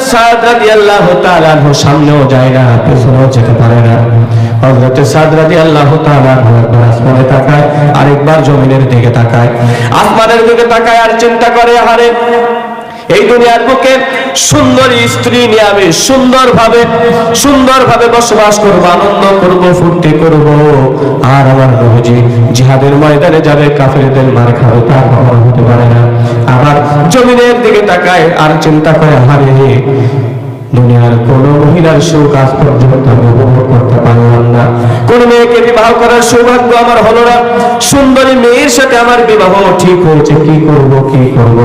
সাদ যেতে পারে না। সাদ তাকায়, আরেকবার জমিনের দিকে তাকায়। আসমানের দিকে তাকায় আর চিন্তা করে হারে এই দুনিয়ার বুকে সুন্দরী স্ত্রী নিয়ে আমি সুন্দরভাবে সুন্দরভাবে বসবাস করব, আনন্দ করব, ফুর্তি করব। আর আমার নবীজি জিহাদের ময়দানে যাবে, কাফেরদের মার খাবে, তার হতে পারে না। আবার জমিনের দিকে তাকায় আর চিন্তা করে হারে দুনিয়ার কোন মহিলার সুখ আজ পর্যন্ত আমি উপভোগ করতে পারলাম না। কোন মেয়েকে বিবাহ করার সৌভাগ্য আমার হলো না। সুন্দরী মেয়ের সাথে আমার বিবাহ ঠিক হয়েছে, কি করব কি করব?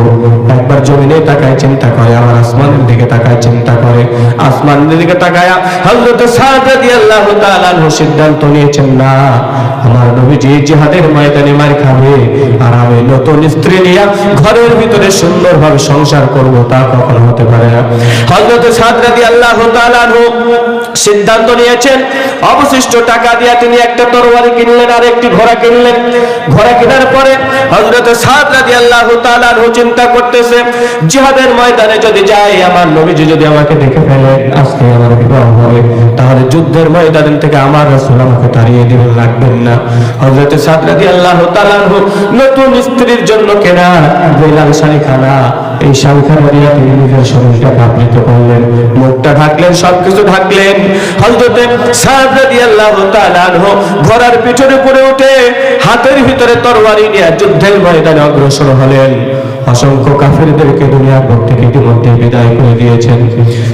একবার জমিনে তাকায় চিন্তা করে আমার আসমানের দিকে তাকায় চিন্তা করে। আসমানের দিকে তাকায় হযরত সাদ রাদিয়াল্লাহু তাআলা সিদ্ধান্ত নিয়েছেন, না, আমার নবীজি জিহাদের ময়দানে মার খাবে, আর আমি নতুন স্ত্রী নিয়ে ঘরের ভিতরে সুন্দরভাবে সংসার করব, তা কখনো হতে পারে না। হযরত সাদ সিদ্ধান্ত নিয়েছেন, অবশিষ্ট টাকা দিয়ে তিনি একটা তরবারি কিনলেন আর একটি ঘোড়া কিনলেন। ঘোড়া কেনার পরে তাআলা চিন্তা করতেছে, জিহাদের ময়দানে যদি আমার নবীজি যদি আমাকে দেখে ফেলে, আজকে আমার বিবাহ হবে, তাহলে যুদ্ধের ময়দান থেকে আমার রাসূল আমাকে তাড়িয়ে দিবেন রাখবেন না। হযরত সাদ তাআলা আনহু নতুন স্ত্রীর জন্য কেনা বেলাল শাড়িখানা এই তিনি নিজের শরীরটাকে আবৃত করলেন। মুখটা ঢাকলেন, সবকিছু ঢাকলেন। হযরতে সাদ রাদিয়াল্লাহু তাআলা আনহু ঘোড়ার পিঠের পড়ে উঠে হাতের ভিতরে তরবারি নিয়ে যুদ্ধের ময়দানে অগ্রসর হলেন। অসংখ্য কাফেরদেরকে দুনিয়ার বুক থেকে ইতিমধ্যে বিদায় করে দিয়েছেন।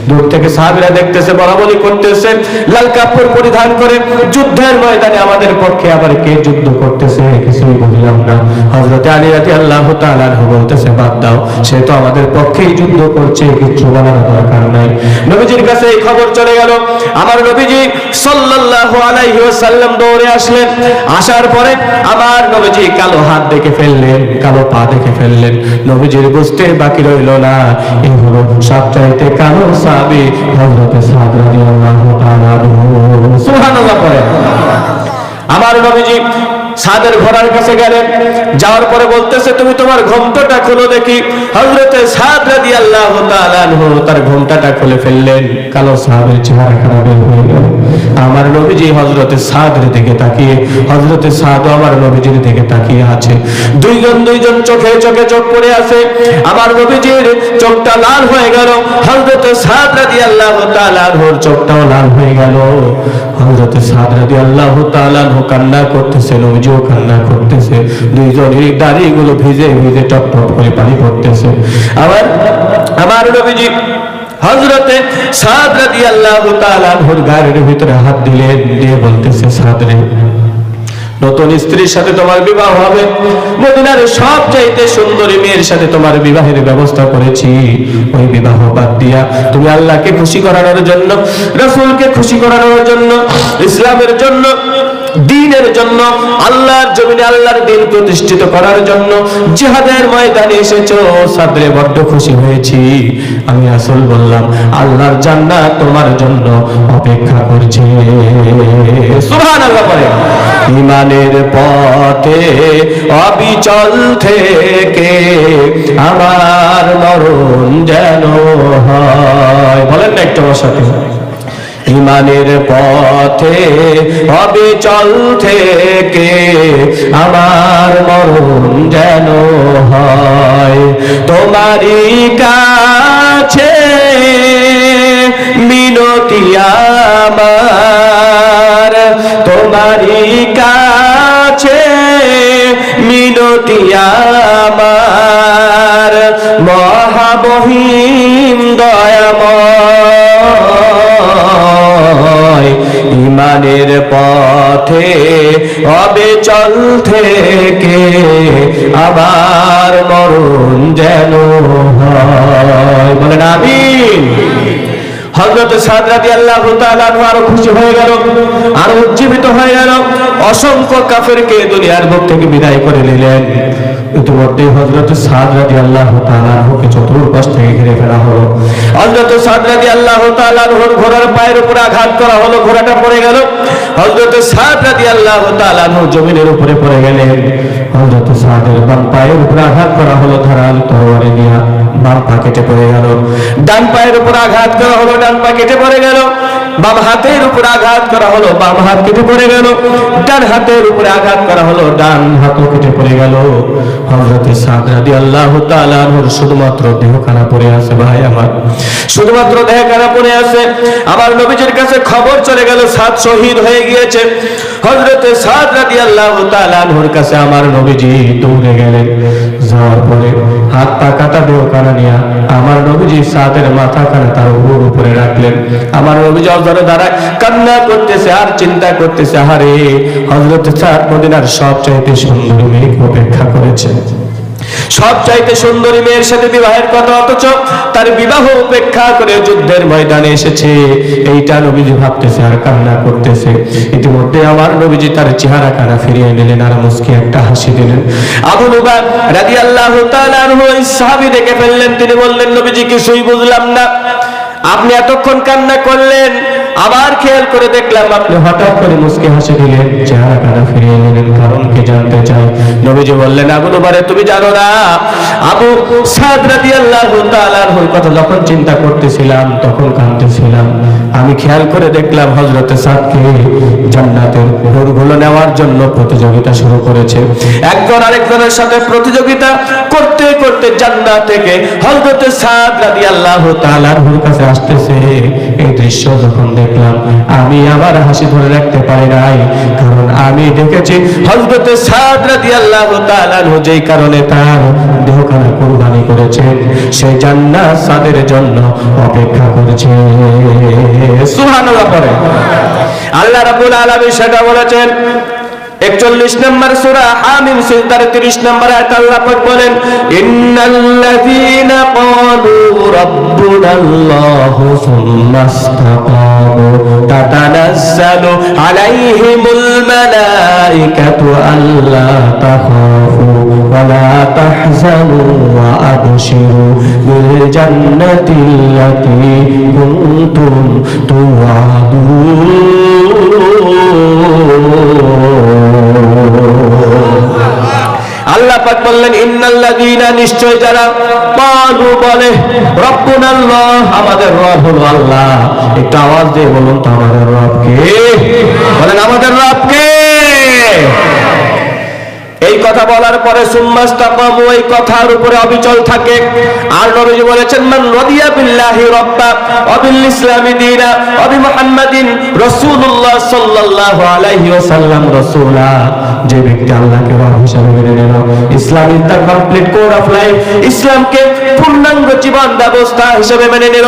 দূর থেকে সাহাবীরা দেখতেছে, বলাবলি করতেছে, লাল কাপড় পরিধান করে যুদ্ধের ময়দানে আমাদের পক্ষে আবার কে যুদ্ধ করতেছে, কিছুই বুঝলাম না। হযরত আলী রাদিয়াল্লাহু তাআলা আনহু বলতেছে, বাদ দাও, সে তো আমাদের পক্ষেই যুদ্ধ করছে কিছু বলার দরকার নাই। নবীজির কাছে এই খবর চলে গেল। আমার নবীজি সাল্লাল্লাহু আলাইহি ওয়াসাল্লাম দৌড়ে আসলেন। আসার পরে আমার নবীজি কালো হাত দেখে ফেললেন, কালো পা দেখে ফেললেন। নবীজির বুঝতে বাকি রইল না। এই হলো সবচাইতে কালো সাবি, হযরত সাদ রাদিয়াল্লাহু তাআলা সুবহানাল্লাহ আমার নবীজি সাদের ঘোড়ার কাছে গেলেন। যাওয়ার পরে বলতেছে, তুমি তোমার ঘোমটাটা খুলো দেখি। হযরতে সাদ তাআলা আনহু তার ঘোমটাটা খুলে ফেললেন। কালো সাহাবের চেহারা খারাপ হয়ে গেল। আমার নবীজি হযরতে সাদের দিকে তাকিয়ে, হযরতে সাদ আমার নবীজির দিকে তাকিয়ে আছে। দুইজন দুইজন চোখে চোখে চোখ পড়ে আছে। আমার নবীজির চোখটা লাল হয়ে গেল। হযরতে সাদ রাদিয়াল্লাহু তাআলা আনহুর চোখটাও লাল হয়ে গেল। হযরতে সাদ রাদিয়াল্লাহু তাআলা আনহু কান্না করতেছে, নবীজিও কান্না করতেছে দুইজনের দাড়িগুলো ভিজে ভিজে টপ টপ করে পানি পড়তেছে। আবার আমার নবীজি হজরতে সাদ রাদিয়াল্লাহু আল্লাহ আনহুর গাড়ির ভিতরে হাত দিলেন, দিয়ে বলতেছে, সাদ রে নতুন স্ত্রীর সাথে তোমার বিবাহ হবে। মদিনার সব চাইতে সুন্দরী মেয়ের সাথে তোমার বিবাহের ব্যবস্থা করেছি। ওই বিবাহ বাদ দিয়া তুমি আল্লাহকে খুশি করানোর জন্য, রসুলকে খুশি করানোর জন্য, ইসলামের জন্য দিনের জন্য, আল্লাহর জমিনে আল্লাহর দিন প্রতিষ্ঠিত করার জন্য জিহাদের ময়দানে এসেছ। সাদরে বড্ড খুশি হয়েছি। আমি আসল বললাম, আল্লাহর জান্নাত তোমার জন্য অপেক্ষা করছে। সুবহানাল্লাহ পড়ে ইমানের পথে অবিচল থেকে আমার মরণ যেন হয়। বলেন না একটু আমার সাথে। ইমানের পথে অবিচল থেকে আমার মরণ যেন হয়। তোমারই কাছে মিনতি আমার। তোমারই কাছে মিনতি আমার। মহামহিম পথে অবেচল থেকে আবার মরণ যেন বলেন আমিন। হজরত সাদ রাদিয়াল্লাহু তাআলা আরও খুশি হয়ে গেল, আরও উজ্জীবিত হয়ে গেল। অসংখ্য কাফেরকে দুনিয়ার বুক থেকে বিদায় করে নিলেন। ইতিমধ্যে হজরত সাদ রাজি আল্লাহ আনহুকে চতুর্পাশ থেকে ঘিরে ফেলা হলো। হজরত সাদ রাজি আল্লাহ আনহুর ঘোড়ার পায়ের উপরে আঘাত করা হলো, ঘোড়াটা পড়ে গেল। হজরত সাদ রাজি আল্লাহ আনহু জমিনের উপরে পড়ে গেলেন। হযরত সাদের বাম পায়ের উপর আঘাত করা হলো, ধারাল তরবারি নিয়ে বাম পা কেটে পড়ে গেল। ডান পায়ের উপর আঘাত করা হলো ডান পা কেটে পড়ে গেল। বাম হাতের উপর আঘাত করা হলো, বাম হাত কেটে পড়ে গেল। ডান হাতের উপরে আঘাত করা হলো, ডান হাতও কেটে পড়ে গেল। হযরত সাদ রাদিয়াল্লাহু তাআলা আনহুর শুধুমাত্র দেহখানা পড়ে আছে, ভাই আমার। শুধুমাত্র দেহখানা পড়ে আছে। আমার নবীজির কাছে খবর চলে গেল, সাদ শহীদ হয়ে গিয়েছে। হযরত সাদ রাদিয়াল্লাহু তাআলা আনহুর কাছে আমার নবীজি দৌড়ে গেলেন। যাওয়ার পরে হাত পা কাটা দেহখানা নিয়ে আমার নবীজি সাদের মাথা কানা তার উপর উপরে রাখলেন। আমার নবীজি অজরে দাঁড়ায় কান্না করতেছে, আর চিন্তা করতেছে, আহারে হজরত সাদ মদিনার সবচাইতে সুন্দর মেয়েকে অপেক্ষা করেছে। সব চাইতে সুন্দরী মেয়ের সাথে বিবাহের কথা অথচ তার বিবাহ উপেক্ষা করে যুদ্ধের ময়দানে এসেছে। এইটা নবীজি ভাবতেছে, আর কান্না করতেছে। ইতিমধ্যে আমার নবীজি তার চেহারা কানা ফিরিয়ে নিলেন আর মুস্কি একটা হাসি দিলেন। আবু লুবান রাদিয়াল্লাহু তাআলা আনহু সাহাবী দেখে ফেললেন। তিনি বললেন, নবীজি, কিছুই বুঝলাম না। আপনি এতক্ষণ কান্না করলেন আবার খেয়াল করে দেখলাম আপনি হঠাৎ করে মুসকে হাসি দিলেন চেহারা কানা ফিরিয়ে নিলেন কারণ কি জানতে চাই নবীজি বললেন আবু দুবারে তুমি জানো না আবু সাদ রাদিয়াল্লাহু তাআলার হই কথা যখন চিন্তা করতেছিলাম তখন কাঁদতেছিলাম। আমি খেয়াল করে দেখলাম হযরতে সাদকে জান্নাতের নূরগুলো নেওয়ার জন্য প্রতিযোগিতা শুরু করেছে। একজন আরেকজনের সাথে প্রতিযোগিতা করতে করতে জান্নাত থেকে হযরতে সাদ রাদিয়াল্লাহু তাআলার কাছে আসতেছে। দৃশ্য যখন দেখলাম, আমি আমার হাসি ধরে রাখতে পারি নাই। কারণ আমি দেখেছি হজরতে সাদ রাদিয়াল্লাহু কারণে তার দেহখানা কুরবানি করেছে সেই জান্নাত সাদের জন্য অপেক্ষা করছে। সুবহানাল্লাহ পড়ে। আল্লাহ রাব্বুল আলামিন সেটা বলেছেন একচল্লিশ নম্বর সুরা হামিম সিজদার 30 নম্বর আয়াত আল্লাহ বলেন, ইন্নাল্লাযীনা ক্বালু রাব্বুনাল্লাহু সুম্মা ইসতাকামু তাতানাজ্জালু আলাইহিমুল মালাইকাতু আল্লা তাখাফু ওয়া লা তাহজানু ওয়া আবশিরু বিল জান্নাতিল্লাতী কুনতুম পাক বললেন, ইন্নাল্লাযীনা, নিশ্চয় যারা বলে, রব্বুনাল্লাহ, আমাদের রব হলো আল্লাহ। একটু আওয়াজ দিয়ে বলুন তো আমাদের রব কে বলেন, আমাদের রব কে এই কথা বলার পরে সুম্মাস্তাকামু, এই কথার উপরে অবিচল থাকে। আর নবীজি বলেছেন, মান রাদিয়া বিল্লাহি রাব্বা ইসলামি দীনা মুহাম্মাদিন রাসূলুল্লাহ সাল্লাল্লাহু আলাইহি ওয়াসাল্লাম রাসূলা। যে ব্যক্তি আল্লাহকে রব হিসাবে মেনে নিল Islam is the complete code of life ইসলামকে পূর্ণাঙ্গ জীবন ব্যবস্থা হিসেবে মেনে নিল।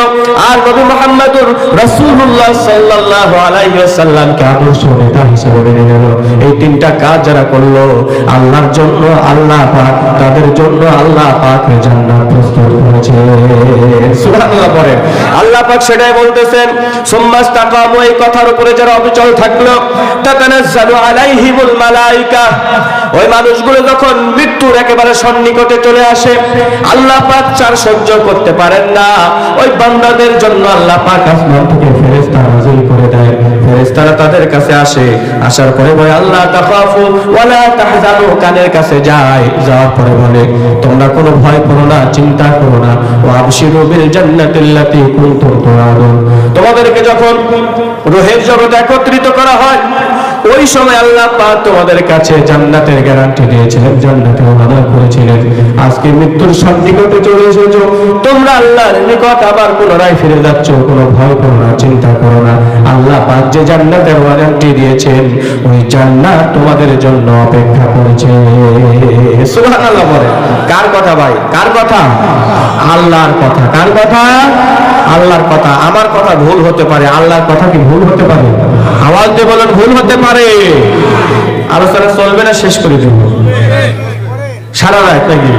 আর নবী মুহাম্মদুর রাসূলুল্লাহ সাল্লাল্লাহু আলাইহি ওয়াসাল্লামকে আদর্শ নেতা হিসেবে মেনে নিল। এই তিনটা কাজ যারা করল, আল্লাহর জন্য আল্লাহ পাক, তাদের জন্য আল্লাহ পাক জান্নাত প্রস্তুত করেছে। সুবহানাল্লাহ পরে আল্লাহ পাক সেটাই বলতেছেন, সুম্মাস্তাকামু এই কথার উপরে যারা অবিচল থাকল, তাতানাজ্জালু আলাইহিমুল মালাইকা, ওই মানুষগুলো যখন মৃত্যুর একেবারে সন্নিকটে চলে আসে, আল্লাহ পাক চার সহ্য করতে পারেন না। ওই বান্দাদের জন্য আল্লাহ পাক আসমান থেকে ফেরেশতা নাযিল করে দেয়। ফেরেশতারা তাদের কাছে আসে, আসার পরে বলে, আল্লাহ তাখাফু ওয়ালা তাহজানু। কানের কাছে যায়, যাওয়ার পরে বলে, তোমরা কোনো ভয় করো না, চিন্তা করো না। ও আবশিরু বিল জান্নাতিল্লাতী কুনতুম তুআদুন তোমাদেরকে যখন রোহের জগতে একত্রিত করা হয় ওই সময় আল্লাহ পাক তোমাদের কাছে জান্নাতের গ্যারান্টি দিয়েছিলেন, জান্নাতে ওয়াদা করেছিলেন। আজকে মৃত্যুর সন্নিকটে চলে এসেছ। তোমরা আল্লাহর নিকট আবার পুনরায় ফিরে যাচ্ছ, কোনো ভয় করো না, চিন্তা করো না। আল্লাহ পাক যে জান্নাতের ওয়ারেন্টি দিয়েছেন, ওই জান্নাত তোমাদের জন্য অপেক্ষা করেছে। সুবহানাল্লাহ বলে কার কথা ভাই? কার কথা? আল্লাহর কথা। কার কথা? আল্লাহর কথা। আমার কথা ভুল হতে পারে। আল্লাহর কথা কি ভুল হতে পারে? আওয়াজ দিয়ে বলেন, ভুল হতে পারে। আলোচনা চলবে না, শেষ করে দেব। সারা রাত নাকি?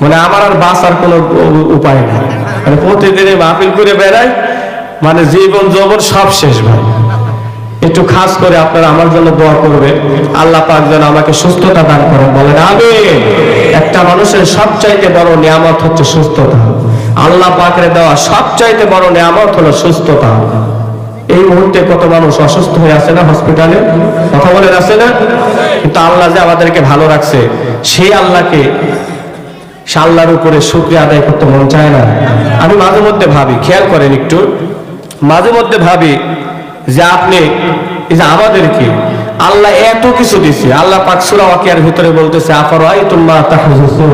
মানে আমার আর বাঁচার কোনো উপায় নেই। মানে প্রতিদিনে মাহফিল করে বেড়াই মানে জীবন যৌবন সব শেষ ভাই। একটু খাস করে আপনারা আমার জন্য দোয়া করবে আল্লাহ পাক যেন আমাকে সুস্থতা দান করেন, বলেন আমি একটা মানুষের সবচাইতে বড় নিয়ামত হচ্ছে সুস্থতা। আল্লাহ পাকের দেওয়া সবচাইতে বড় নিয়ামত হলো সুস্থতা। এই মুহূর্তে কত মানুষ অসুস্থ হয়ে আছে না হসপিটালে কথা বলেন, আছে না? কিন্তু আল্লাহ যে আমাদেরকে ভালো রাখছে, সেই আল্লাহকে সাল্লার উপরে শুক্রিয়া আদায় করতে মন চায় না। আমি মাঝে মধ্যে ভাবি, খেয়াল করেন একটু, মাঝে মধ্যে ভাবি যে আপনি যে আমাদেরকে আল্লাহ এত কিছু দিছে। আল্লাহ পাক সূরা ওয়াকিয়ার ভিতরে বলতেছে আফরাই তোমরা তাহজুসুন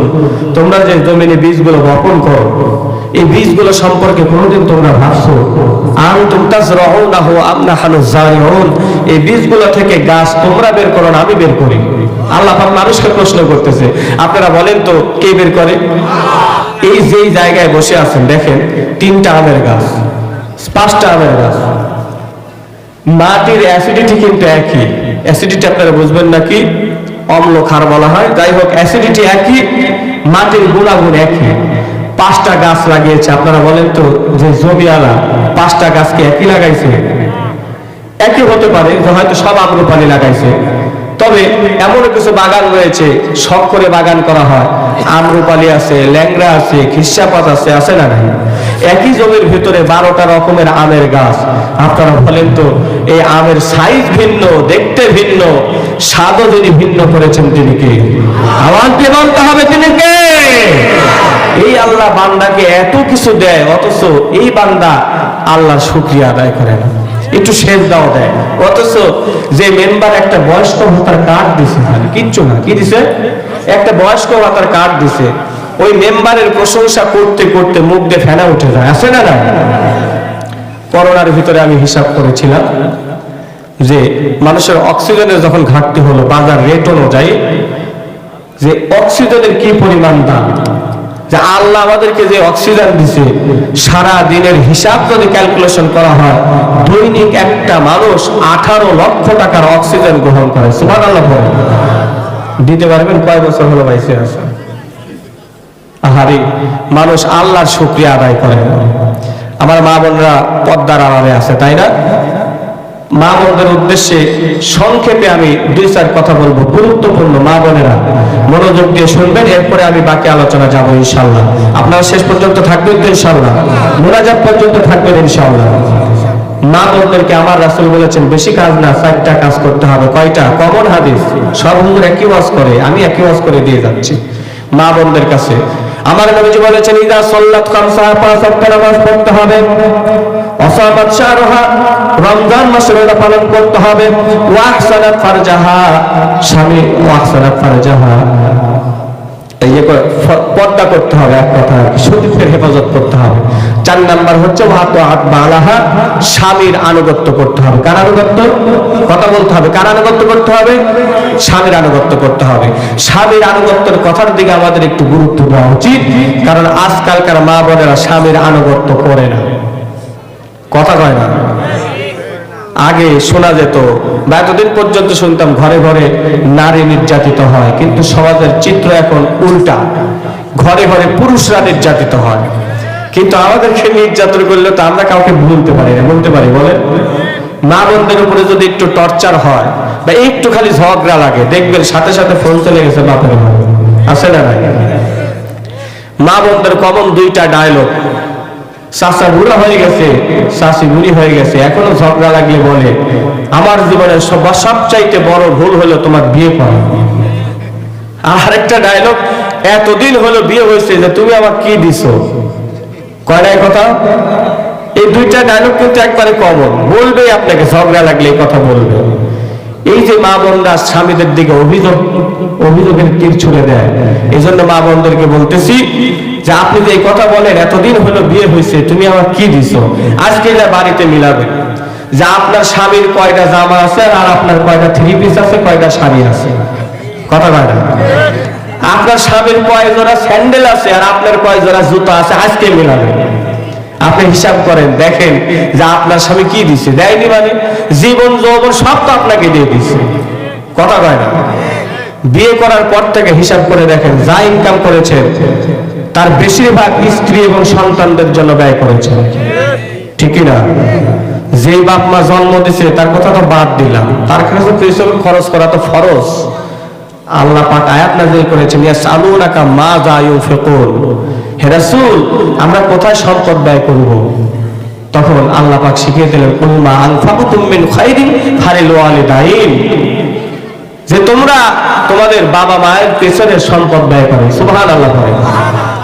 তোমরা যে জমিনে বীজগুলো বপন করো, এই বীজগুলো সম্পর্কে কোনোদিন তোমরা ভাবছ? আম তুমতাজ রহনাহু আমনা হানু জারিউন এই বীজগুলো থেকে গাছ তোমরা বের করো না, আমি বের করি। আল্লাহ পাক মানুষকে প্রশ্ন করতেছে, আপনারা বলেন তো, কে বের করে? এই যেই জায়গায় বসে আছেন, দেখেন, তিনটা আমের গাছ, পাঁচটা আমের গাছ। মাটির অ্যাসিডিটি কিন্তু একই। অ্যাসিডিটি আপনারা বুঝবেন নাকি? অম্ল ক্ষার বলা হয়। যাই হোক অ্যাসিডিটি একই, মাটির গুণাগুণ একই। পাঁচটা গাছ লাগিয়েছে, আপনারা বলেন তো যে জমিওয়ালা পাঁচটা গাছকে একই লাগাইছে? একই হতে পারে, যে হয়তো সব আম্রপালি লাগাইছে। তবে এমন কিছু বাগান রয়েছে, শখ করে বাগান করা হয়। আম্রপালি আছে, ল্যাংড়া আছে খিসাপাত আছে আছে না নাই? একই জমির ভিতরে বারোটা রকমের আমের গাছ। আপনারা বলেন তো, এই আমের সাইজ ভিন্ন, দেখতে ভিন্ন, স্বাদও যিনি ভিন্ন করেছেন তিনি কে? আমাকে বলতে হবে তিনি কে? এই আল্লাহ বান্দাকে এত কিছু দেয়, অথচ এই বান্দা আল্লাহ শুক্রিয়া আদায় করে না। একটু শেষ দাও দেয়। অথচ যে মেম্বার একটা বয়স্ক ভাতার কার্ড দিছে কিচ্ছু না। কি দিছে? একটা বয়স্ক ভাতার কার্ড দিছে। ওই মেম্বারের প্রশংসা করতে করতে মুখ দিয়ে ফেনা উঠে যায়। আছে না না করোনার ভিতরে আমি হিসাব করেছিলাম যে মানুষের অক্সিজেনের যখন ঘাটতি হলো, বাজার রেট অনুযায়ী, যে অক্সিজেনের কি পরিমাণ দাম? যে আল্লাহ আমাদেরকে যে অক্সিজেন দিছে সারা দিনের হিসাব যদি ক্যালকুলেশন করা হয়, দৈনিক একটা মানুষ আঠারো লক্ষ টাকার অক্সিজেন গ্রহণ করে। সুমান আল্লাহ দিতে পারবেন? কয় বছর হলো বাইসে আছে আহারে, মানুষ আল্লাহর শুক্রিয়া আদায় করে। আমার মা বোনরা পদ্মার আড়ালে আছে, তাই না? মা বোনদের উদ্দেশ্যে সংক্ষেপে আমি দুই চার কথা বলব। গুরুত্বপূর্ণ মা বোনেরা, মনোযোগ দিয়ে শুনবেন, এরপরে আমি বাকি আলোচনা যাব ইনশাল্লাহ আপনারা শেষ পর্যন্ত থাকবেন তো ইনশাল্লাহ মোনাজাত পর্যন্ত থাকবেন ইনশাল্লাহ মা বোনদেরকে আমার রাসূল বলেছেন, বেশি কাজ না, চারটা কাজ করতে হবে। কয়টা? কমন হাদিস। সব হুজুর একই ওয়াজ করে, আমি একই ওয়াজ করে দিয়ে যাচ্ছি। মা বোনদের কাছে আমার নবীজি বলেছেন, ইদা সল্লাত খামসা পাঁচ ওয়াক্ত নামাজ পড়তে হবে। অসাবাত শাহরুহা, রমজান মাসে রোজা পালন করতে হবে। ওয়াহসানাত ফারজাহা। স্বামী ওয়াহসানাত ফারজাহা। করে- পর্দা করতে হবে, এক কথা সতীত্বের হেফাজত করতে হবে। চার নাম্বার হচ্ছে বালাহা, স্বামীর আনুগত্য করতে হবে। কার আনুগত্য? কথা বলতে হবে। কার আনুগত্য করতে হবে? স্বামীর আনুগত্য করতে হবে। স্বামীর আনুগত্যের কথার দিকে আমাদের একটু গুরুত্ব দেওয়া উচিত, কারণ আজকালকার মা বোনেরা স্বামীর আনুগত্য করে না। কথা কয় না? আগে শোনা যেত, বা এতদিন পর্যন্ত শুনতাম, ঘরে ঘরে নারী নির্যাতিত হয়, কিন্তু সমাজের চিত্র এখন উল্টা। ঘরে ঘরে পুরুষরা নির্যাতিত হয়। কিন্তু আমাদের সে নির্যাতন করলে তো আমরা কাউকে বলতে পারি না বলতে পারি, বলেন। মা বোনদের উপরে যদি একটু টর্চার হয় বা একটু খালি ঝগড়া লাগে, দেখবেন সাথে সাথে ফোন চলে গেছে বাপের। আছে না নাই? মা বোনদের কমন দুইটা ডায়লগ চাচা বুড়া হয়ে গেছে চাষি বুড়ি হয়ে গেছে, এখনও ঝগড়া লাগলে বলে, আমার জীবনের সব সবচাইতে বড় ভুল হলো তোমার বিয়ে করা। আর আরেকটা ডায়লগ এতদিন হলো বিয়ে হয়েছে যে তুমি আমার কি দিছো? কয়টাই কথা? এই দুইটা ডায়লগ কিন্তু একবারে কমন বলবে আপনাকে, ঝগড়া লাগলে এই কথা বলবে। এই যে মা বোনরা স্বামীদের দিকে অভিযোগ, অভিযোগের তীর ছুড়ে দেয় এই জন্য মা বোনদেরকে বলতেছি যে আপনি যে এই কথা বলেন, এতদিন হলো বিয়ে হয়েছে, তুমি আমার কি দিছো? আজকে এটা বাড়িতে মিলাবে। যে আপনার স্বামীর কয়টা জামা আছে আর আপনার কয়টা থ্রি পিস আছে, কয়টা শাড়ি আছে। কথা কয় না? আপনার স্বামীর কয় জোড়া স্যান্ডেল আছে আর আপনার কয় জোড়া জুতো আছে, আজকে মিলাবে। আপনি হিসাব করেন, দেখেন যে আপনার স্বামী কি দিছে। দেয়নি মানে জীবন যৌবন সব তো আপনাকে দিয়ে দিছে। কথা কয় না? বিয়ে করার পর থেকে হিসাব করে দেখেন, যা ইনকাম করেছেন তার বেশিরভাগ স্ত্রী এবং সন্তানদের জন্য ব্যয় করেছেন ঠিকই না? যেই বাপ মা জন্ম দিছে, তার কথা তো বাদ দিলাম। তার কাছে খরচ করা তো ফরজ। আল্লাহ পাক আয়াত নাযিল করেছেন, ইয়াসআলুনাকা মা যা ইউফিকুন হে রাসূল, আমরা কোথায় সম্পদ ব্যয় করব? তখন আল্লাহ পাক শিখিয়ে দিলেন, কুল মা আনফাকুতুম মিন খাইরিন ফালিল ওয়ালিদাইন যে তোমরা তোমাদের বাবা মায়ের পেছনে সম্পদ ব্যয় করো সুবহান আল্লাহ করে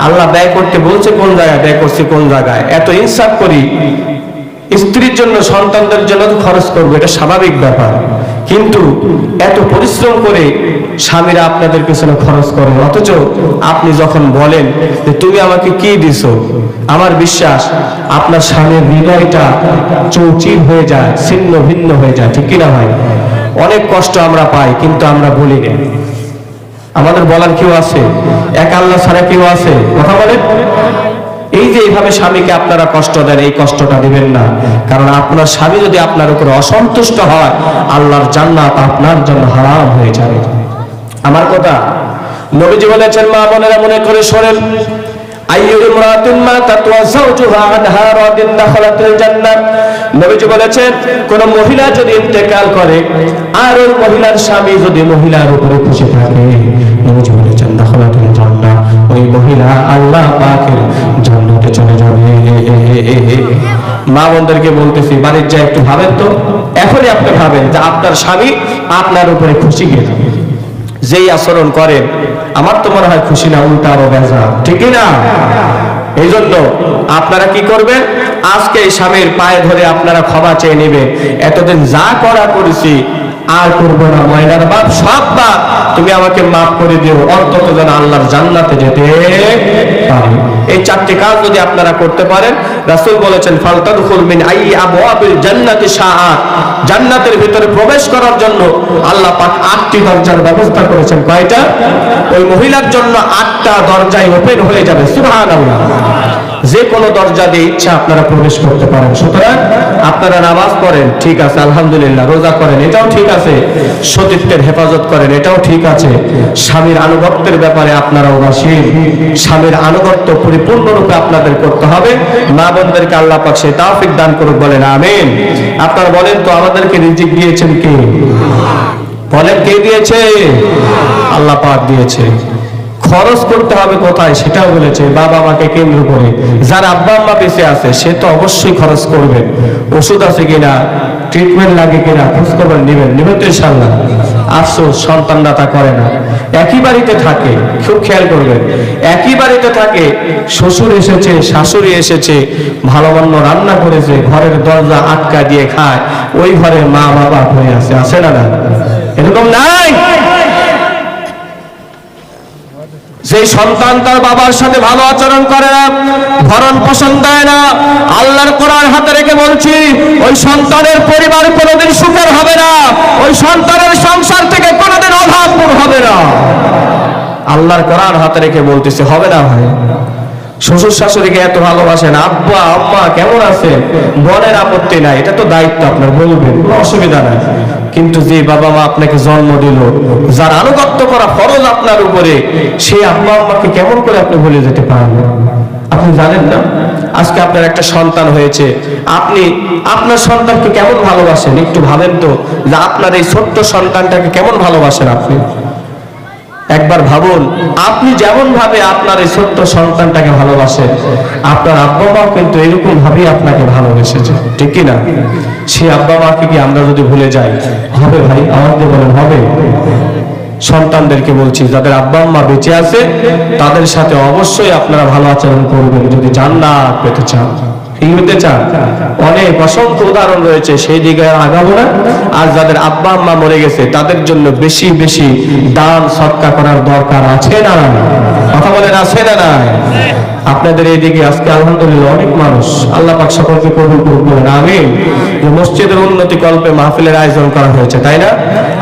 আল্লাহ ব্যয় করতে বলছে, কোন জায়গায় ব্যয় করছে, কোন জায়গায়? এত ইনসাফ করি, স্ত্রীর জন্য, সন্তানদের জন্য খরচ করব, এটা স্বাভাবিক ব্যাপার। কিন্তু এত পরিশ্রম করে স্বামীরা আপনাদের পেছনে খরচ করে অথচ আপনি যখন বলেন যে তুমি আমাকে কি দিছো, আমার বিশ্বাস আপনার স্বামীর হৃদয়টা চৌচির হয়ে যায়, ছিন্ন ভিন্ন হয়ে যায়, ঠিক কিনা ভাই? অনেক কষ্ট আমরা পাই, কিন্তু আমরা বলি না। আমাদের বলার কেউ আছে? এক আল্লাহ ছাড়া কেউ আছে? কথা বলেন? এই যে এইভাবে স্বামীকে আপনারা কষ্ট দেন, এই কষ্টটা দিবেন না। কারণ আপনার স্বামী যদি আপনার উপরে অসন্তুষ্ট হয়, আল্লাহর জান্নাত আপনার জন্য হারাম হয়ে যাবে। আমার কথা নবীজি বলেছেন, মা বোনেরা মনে করে শোনেন নবীজি বলেছেন, কোন মহিলা যদি ইন্তেকাল করে, আর ওই মহিলার স্বামী যদি মহিলার উপরে খুশি থাকে, নবীজি বলেছেন, দাখালাতুল জান্নাহ। ওই মহিলা আল্লাহ পাকের জান্নাতে চলে যাবে। মা বোনদেরকে বলতেছি বাড়ির যা একটু ভাবেন তো? এখনই আপনি ভাবেন যে আপনার স্বামী আপনার উপরে খুশি গেছে যেই আচরণ করেন আমার তো মনে হয় খুশি না, উল্টা আরও বেজা ঠিকই না? এই জন্য আপনারা কি করবেন আজকে এই স্বামীর পায়ে ধরে আপনারা ক্ষমা চেয়ে নেবেন এতদিন যা করা করেছি আর করব না ময়নার বাপ, সব বাপ, তুমি আমাকে মাফ করে দিও, অন্তত যেন আল্লাহর জান্নাতে যেতে পারি। এই চারটি কাজ যদি আপনারা করতে পারেন, রাসূল বলেছেন, ফালতাদখুল মিন আই আবওয়াবিল জান্নাতি শাআত জান্নাতের ভিতরে প্রবেশ করার জন্য আল্লাহ পাক আটটি দরজার ব্যবস্থা করেছেন। কয়টা? ওই মহিলার জন্য আটটা দরজায় ওপেন হয়ে যাবে, সুবহানাল্লাহ। যে কোনো দরজা দিয়ে ইচ্ছা আপনারা প্রবেশ করতে পারেন। সুতরাং আপনারা নামাজ পড়েন, ঠিক আছে, আলহামদুলিল্লাহ, রোজা করেন, এটাও ঠিক আছে। সতীত্বের হেফাজত করেন, এটাও ঠিক আছে। স্বামীর আনুগত্যের ব্যাপারে আপনারা উদাসীন স্বামীর আনুগত্য পরিপূর্ণরূপে আপনাদের করতে হবে। মা বোনদেরকে আল্লাহ পাক সে তাওফিক দান করুক, বলেন আমিন। আপনারা বলেন তো, আমাদেরকে রিজিক দিয়েছেন কে? বলেন কে দিয়েছে? আল্লাহ পাক দিয়েছে। খরচ করতে হবে কোথায় সেটাও বলেছে বাবা মাকে কেন্দ্র করে। যার আব্বা আম্মা বেঁচে আছে, সে তো অবশ্যই খরচ করবে। ওষুধ আছে কিনা ট্রিটমেন্ট লাগে কিনা খোঁজ খবর নেবেন নেবেন তো ইনশাল্লাহ আফসোস, সন্তানরা তা করে না। একই বাড়িতে থাকে, খুব খেয়াল করবেন। একই বাড়িতে থাকে, শ্বশুর এসেছে, শাশুড়ি এসেছে ভালো মন্দ রান্না করেছে, ঘরের দরজা আটকা দিয়ে খায়, ওই ঘরে মা বাবা হয়ে আছে না না? এরকম নাই? যে সন্তান তার বাবার সাথে ভালো আচরণ করে না, ভরণ পোষণ দেয় না, আল্লাহর কোরআন হাতে রেখে বলছি, ওই সন্তানের পরিবার কোনোদিন সুখের হবে না, ওই সন্তানের সংসার থেকে কোনোদিন অভাব হবে না। আল্লাহর কোরআন হাতে রেখে বলতেছে, হবে না ভাই। শ্বশুর শাশুড়িকে এত ভালোবাসেন? আব্বা, আম্মা কেমন আছেন? বোনের আপত্তি নাই। এটা তো দায়িত্ব আপনার, বলবেন, কোনো অসুবিধা নাই। কিন্তু যে বাবা মা আপনাকে জন্ম দিল, যার আনুগত্য করা ফরজ আপনার উপরে সেই আব্বা আম্মাকে কেমন করে আপনি ভুলে যেতে পারেন আপনি জানেন না? আজকে আপনার একটা সন্তান হয়েছে। আপনি, আপনার সন্তানকে কেমন ভালোবাসেন? একটু ভাবেন তো, যে আপনার এই ছোট্ট সন্তানটাকে কেমন ভালোবাসেন আপনি? একবার ভাবুন, আপনি যেমন ভাবে আপনার এই ছোট্ট সন্তানটাকে ভালোবাসেন, আপনার আব্বা মাও কিন্তু এরকম ভাবেই আপনাকে ভালোবেসেছে, ঠিক না সেই আব্বা মাকে কি আমরা যদি ভুলে যাই? হবে ভাই আমাদের বলেন, হবে। সন্তানদেরকে বলছি, যাদের আব্বা আম্মা বেঁচে আছে, তাদের সাথে অবশ্যই আপনারা ভালো আচরণ করবেন, যদি জান্নাত পেতে চান। হতে চান। অনেক অসংখ্য উদাহরণ রয়েছে, সেই দিকে আগাবো না। আর যাদের আব্বা আম্মা মরে গেছে, তাদের জন্য বেশি বেশি দান, সৎকা করার দরকার আছে না কথা বলেন, আছে না না আপনাদের এইদিকে আজকে আলহামদুলিল্লাহ অনেক মানুষ। আল্লাহ পাক সকলকে কবুল করুক বলেন, আমিন। যে মসজিদের উন্নতি কল্পে মাহফিলের আয়োজন করা হয়েছে, তাই না?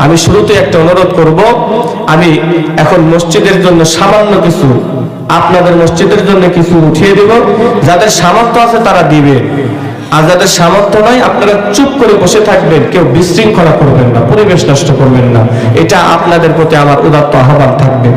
আমি শুরুতে একটা অনুরোধ করব, আমি এখন মসজিদের জন্য সামান্য কিছু আপনাদের মসজিদের জন্য কিছু উঠিয়ে দেব। যাদের সামর্থ্য আছে তারা দিবে। আর যাদের সামর্থ্য নাই, আপনারা চুপ করে বসে থাকবেন। কেউ বিশৃঙ্খলা করবেন না, পরিবেশ নষ্ট করবেন না। এটা আপনাদের প্রতি আমার উদাত্ত আহ্বান থাকবে।